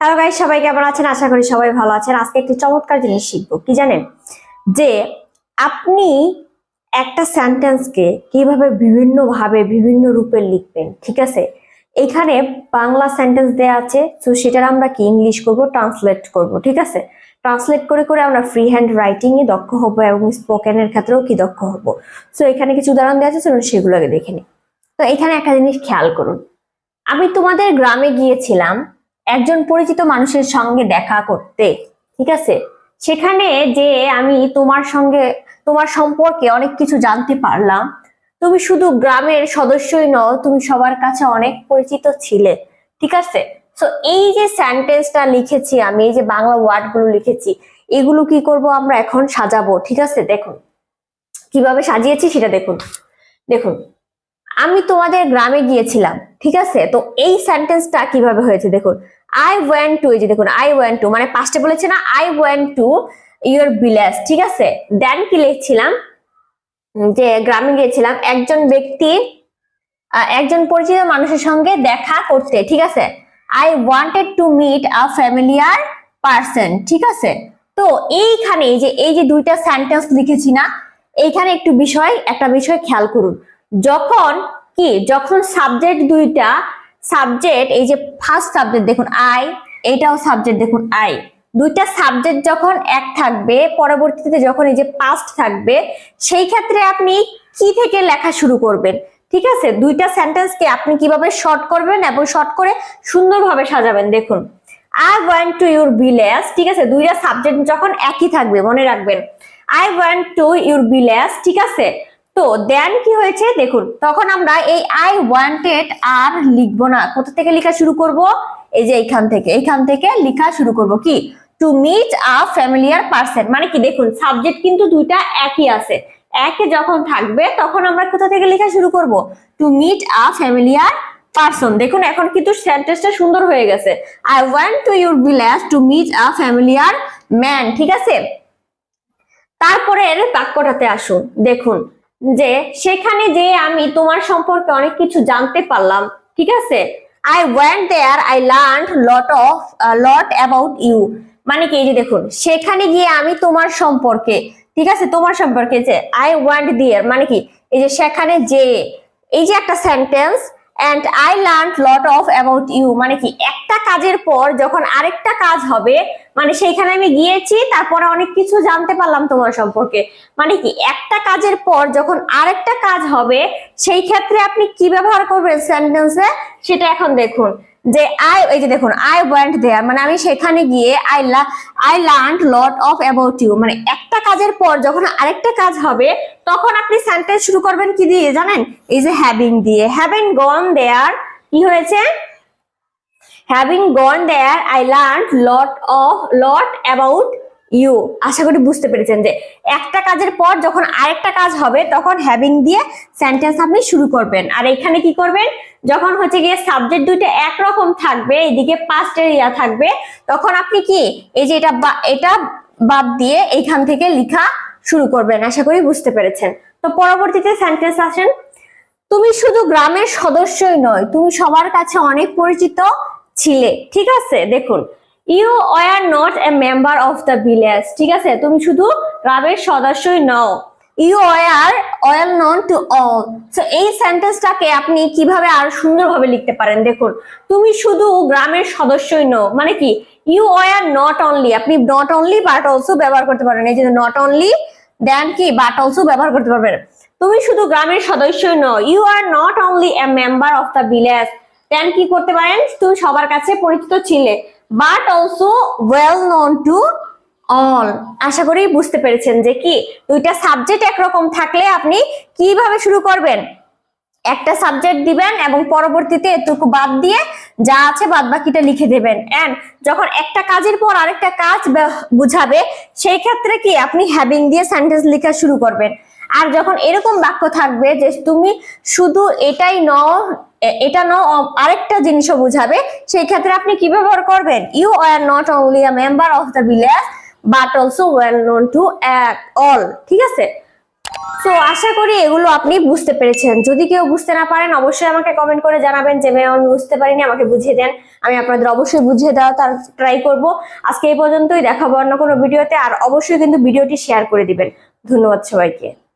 Hello guys সবাই কেমন আছেন? আশা করি সবাই ভালো আছেন। আজকে একটি চমৎকার জিনিস শিখব, কি জানেন? যে আপনি একটা সেন্টেন্সকে কীভাবে বিভিন্ন ভাবে বিভিন্ন রূপে লিখবেন, ঠিক আছে? এখানে বাংলা সেন্টেন্স দেয়া আছে, তো সেটার আমরা কি ইংলিশ করব? ট্রান্সলেট করব, ঠিক আছে? ট্রান্সলেট করে করে আমরা ফ্রি হ্যান্ড রাইটিং এ দক্ষ হব এবং স্পোকেনের ক্ষেত্রেও কি দক্ষ হব? সো এখানে কিছু উদাহরণ দেওয়া আছে, চলুন সেগুলো আগে দেখে নিই। তো এখানে একটা জিনিস খেয়াল করুন। আমি তোমাদের গ্রামে গিয়েছিলাম একজন পরিচিত মানুষের সঙ্গে দেখা করতে, ঠিক আছে? সেখানে যে আমি তোমার সঙ্গে, তোমার সম্পর্কে অনেক কিছু জানতে পারলাম। তুমি শুধু গ্রামের সদস্যই নও, তুমি সবার কাছে অনেক পরিচিত ছিলে, ঠিক আছে? তো এই যে সেন্টেন্সটা লিখেছি আমি, এই যে বাংলা ওয়ার্ডগুলো লিখেছি, এগুলো কি করব আমরা এখন সাজাবো, ঠিক আছে? দেখুন। কীভাবে সাজিয়েছি সেটা দেখুন। দেখুন, আমি তোমাদের গ্রামে গিয়েছিলাম, ঠিক আছে? তো এই সেন্টেন্সটা কীভাবে হয়েছে দেখুন। আই ওয়েন টু এই যে দেখুন আই ওয়েন টু মানে পাঁচটা বলেছে না I went to your village ঠিক আছে? দেন কি লিখছিলাম? যে গ্রামে গিয়েছিলাম, একজন ব্যক্তি একজন পরিচিত মানুষের সঙ্গে দেখা করতে, ঠিক আছে? I wanted to meet a familiar person ঠিক আছে? তো এইখানে, এই যে এই যে দুইটা সেন্টেন্স লিখেছি না, এইখানে একটু বিষয়, একটা বিষয় খেয়াল করুন। যখন কি, যখন সাবজেক্ট দুইটা সাবজেক্ট এই যে ফার্স্ট সাবজেক্ট দেখুন আই এটাও সাবজেক্ট দেখুন আই দুইটা সাবজেক্ট যখন এক থাকবে, পরবর্তীতে যখন এই যে পাস্ট থাকবে, সেই ক্ষেত্রে আপনি কি থেকে লেখা শুরু করবেন? ঠিক আছে? দুইটা সেন্টেন্সকে আপনি কীভাবে শর্ট করবেন এবং শর্ট করে সুন্দরভাবে সাজাবেন, দেখুন। I want to your village ঠিক আছে? দুইটা সাবজেক্ট যখন একই থাকবে, মনে রাখবেন। I want to your village ঠিক আছে? তো দেন কি হয়েছে? দেখুন, তখন আমরা এই আই ওয়ান্টেড আর লিখব না। কোথা থেকে লেখা শুরু করব? এই যে এইখান থেকে। এইখান থেকে লেখা শুরু করব কি? To meet a familiar person মানে কি? দেখুন সাবজেক্ট কিন্তু দুইটা একই আছে। একে যখন থাকবে, তখন আমরা কোথা থেকে লেখা শুরু করব? To meet a familiar person দেখুন, এখন কিন্তু সেন্টেন্সটা সুন্দর হয়ে গেছে। I want to your village to meet a familiar man ঠিক আছে? তারপরের বাক্যটাতে আসুন। দেখুন যে সেখানে যে আমি তোমার সম্পর্কে অনেক কিছু জানতে পারলাম, ঠিক আছে? I want there I learn lot of lot about you মানে কি, এই যে দেখুন, সেখানে গিয়ে আমি তোমার সম্পর্কে, ঠিক আছে, তোমার সম্পর্কে যে আই ওয়ান্ট দেয়ার মানে কি, এই যে সেখানে যে এই যে একটা sentence and I learn lot of about you মানে কি, একটা কাজের পর যখন আরেকটা কাজ হবে মানে সেইখানে আমি গিয়েছি, তারপরে অনেক কিছু জানতে পারলাম তোমার সম্পর্কে। মানে কি, একটা কাজের পর যখন আরেকটা কাজ হবে, সেই ক্ষেত্রে আপনি কি ব্যবহার করবেন সেন্টেন্সে সেটা এখন দেখুন। যে আই এই যে দেখুন আই ওয়েন্ট দেয়ার মানে আমি সেখানে গিয়ে I I learn lot of about you মানে একটা কাজের পর যখন আরেকটা কাজ হবে, তখন আপনি সেন্টেন্স শুরু করবেন কি দিয়ে, জানেন? এই যে হ্যাভিং দিয়ে। হ্যাভিং গন দেয়ার কি হয়েছে? Having gone there I learn lot of lot about you আশা করি বুঝতে পেরেছেন যে একটা কাজের পর যখন আরেকটা কাজ হবে, তখন হ্যাভিং দিয়ে সেন্টেন্স আপনি শুরু করবেন। আর এখানে কি করবেন? যখন হচ্ছে গিয়ে সাবজেক্ট দুইটা একরকম থাকবে, এদিকে পাস্ট এরিয়া থাকবে, তখন আপনি কি? এই যে এটা এটা বাদ দিয়ে এইখান থেকে লেখা শুরু করবেন, আশা করি বুঝতে পেরেছেন। তো পরবর্তীতে সেন্টেন্স আসেন, তুমি শুধু গ্রামের সদস্যই নয়, তুমি সবার কাছে অনেক পরিচিত ছিলে। ঠিক আছে? দেখুন you are not a member of the village ঠিক আছে? তুমি শুধু গ্রামের সদস্যই নও। You are well known to all so এই সেন্টেন্সটাকে আপনি কীভাবে আরও সুন্দরভাবে লিখতে পারেন? দেখুন, তুমি শুধু গ্রামের সদস্যই নও। মানে কি? ইউ আর নট অনলি আপনি নট অনলি বাট অলসো ব্যবহার করতে পারেন এই যে নট অনলি দেন কি? বাট অলসো ব্যবহার করতে পারবেন। তুমি শুধু গ্রামের সদস্যই নও। You are not only a member of the village then কি করতে পারেন? তুমি সবার কাছে পরিচিত ছিলে। But also well known to all আশা করি বুঝতে পেরেছেন যে কি, দুইটা সাবজেক্ট একরকম থাকলে আপনি কীভাবে শুরু করবেন? একটা সাবজেক্ট দিবেন এবং পরবর্তীতে এটুকু বাদ দিয়ে যা আছে বাদ বাকিটা লিখে দেবেন। এন্ড যখন একটা কাজের পর আরেকটা কাজ বুঝাবে, সেই ক্ষেত্রে কি আপনি হ্যাভিং দিয়ে সেন্টেন্স লেখা শুরু করবেন। আর যখন এরকম বাক্য থাকবে যে তুমি শুধু এটাই নও এটা অ- আরেকটা জিনিসও বুঝাবে। সেই ক্ষেত্রে আপনি কি ব্যবহার করবেন? You are not only a member of the village but also well known to all ঠিক আছে? তো আশা করি এগুলো আপনি বুঝতে পেরেছেন। যদি কেউ বুঝতে না পারেন, অবশ্যই আমাকে কমেন্ট করে জানাবেন যে ম্যাম আমি বুঝতে পারিনি, আমাকে বুঝিয়ে দেন। আমি আপনাদের অবশ্যই বুঝিয়ে দেওয়া তার ট্রাই করব। আজকে এই পর্যন্তই দেখাবো অন্য কোনো ভিডিওতে আর অবশ্যই কিন্তু ভিডিওটি শেয়ার করে দিবেন। ধন্যবাদ সবাইকে।